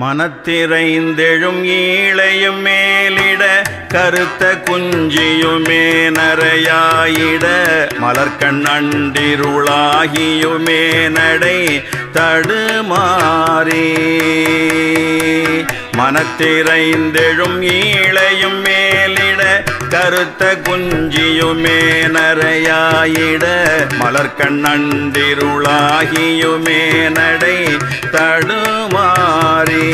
மனத்திரைந்தெழும் ஈழையும் மேலிட கருத்த குஞ்சியுமே நரையாயிட மலர்கண் அண்டிருளாகியுமே நடை தடுமாறே. மனத்திரைந்தெழும் ஈழையும் மேலிட கருத்த குஞ்சியுமே நரையாயிட மலர்கண்ணண்டிருளாகியுமே நடை தடுமாறி.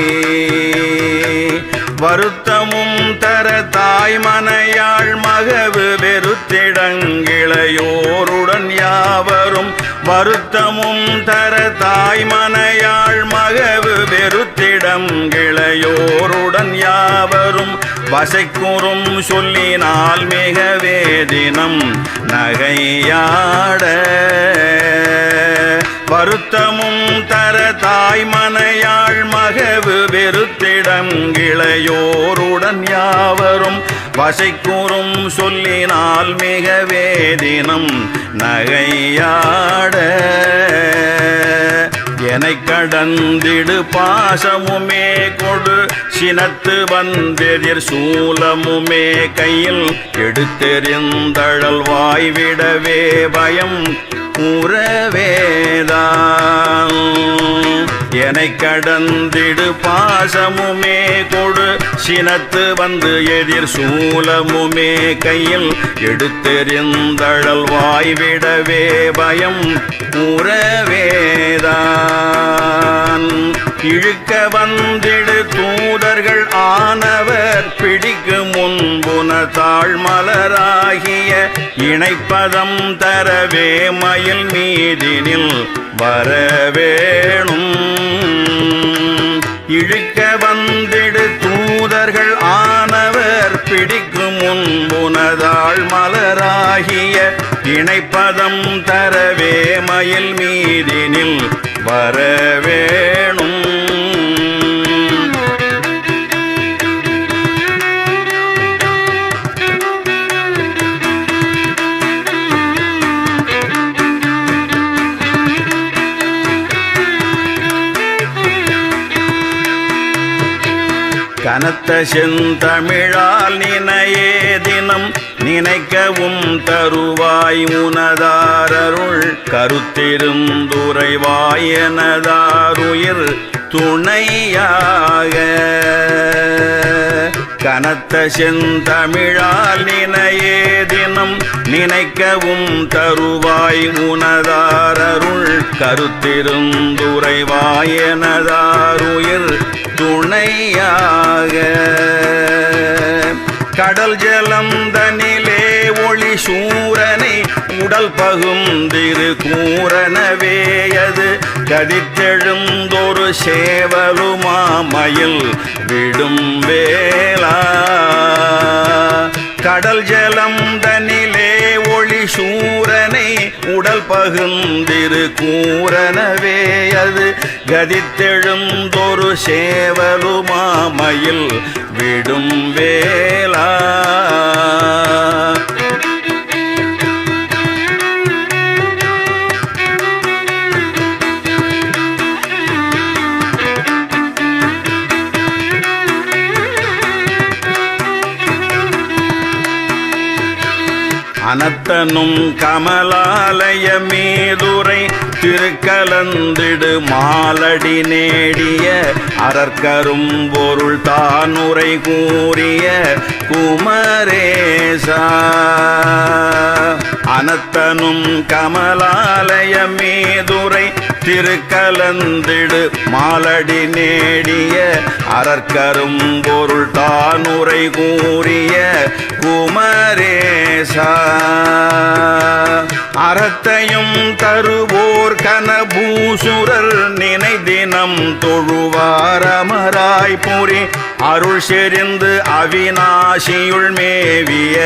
வருத்தமும் தர தாய் மனையாள் மகவு வெறுத்திடங்கிளையோருடன் யாவரும் வருத்தமும் தர தாய் மனையாள் மகவு வெறுத்திடம் கிளையோருடன் யாவரும் வசைக்கூறும் சொல்லினால் மிக வேதினம் நகையாட. வருத்தமும் தர தாய் மனையாள் மகவு வெறுத்திடம் கிளையோருடன் யாவரும் வசைக்கூறும் சொல்லினால் மிக வேதினம் நகையாட. என கடந்திடு பாசமுமே கொடு சினத்து வந்தெதிர் சூலமுமே கையில் எடுத்தெறிந்தழல் வாய்விடவே பயம் உறவேதான். என கடந்திடு பாசமுமே கொடு. சினத்து வந்து எதிர் சூலமுமே கையில் எடுத்தெறிந்தழல் வாய்விடவே பயம் உறவேதான். இழுக்க வந்திடு தூதர்கள் ஆனவர். பிடிக்கு முன்புன தாழ்மலராகிய இணைப்பதம் தரவே மயில் மீதினில் வரவேணும். இழுக்க வந்திடு தூதர்கள் ஆனவர். பிடிக்கும் முன்புனதாள் மலராகிய இணைப்பதம் தரவே மயில் மீதினில் வரவேணும். கனத்த செந்தமிழால் நினையே தினம் நினைக்கவும் தருவாய் உனதாரருள். கருத்திருந்துரைவாய் எனதாருயிர் துணையாக. கனத்த செந்தமிழால் நினையே தினம் நினைக்கவும் தருவாய் உனதாரருள். கருத்திருந்துரைவாய் எனதாருயிர் சூரனை உடல் பகுந்திரு கூறனவேயது கதித்தெழுந்தொரு சேவலுமாமயில் விடும் வேளா. கடல் ஜலம் தனிலே ஒளி சூரனை உடல் பகுந்திரு கூறனவே கதித்தெழுந்தொரு சேவலுமாமயில் விடும் வேளா. அனத்தனும் கமலாலய மேதுரை திருக்கலந்திடு மாலடி நேடிய அரற்கரும் பொருள் தானுரை கூறிய குமரேசா. அனத்தனும் கமலாலய மேதுரை திரு கலந்திடு மாலடி நேடிய அரற்கரும் பொருள் தான் உரை கூறிய குமரேசா. அறத்தையும் தருவோர் கனபூசுரர் நினை தினம் தொழுவார் அமராய் புரி. அருள் செறிந்து அவிநாசியுள் மேவிய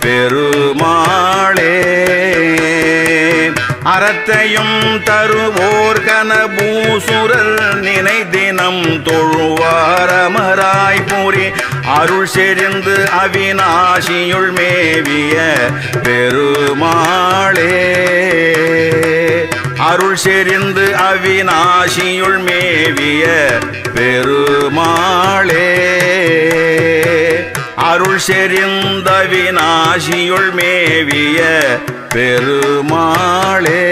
பெருமாளே. அறத்தையும் தருவோர் கனபூசுரர் நினை தினம் தொழுவார் அமராய் புரி. அருள் செறிந்து அவிநாசியுள் மேவிய பெருமாளே. அருள் செறிந்து அவிநாசியுள் மேவிய பெருமாளே. அருள் செறிந்த விநாசியுள் மேவிய பெருமாளே.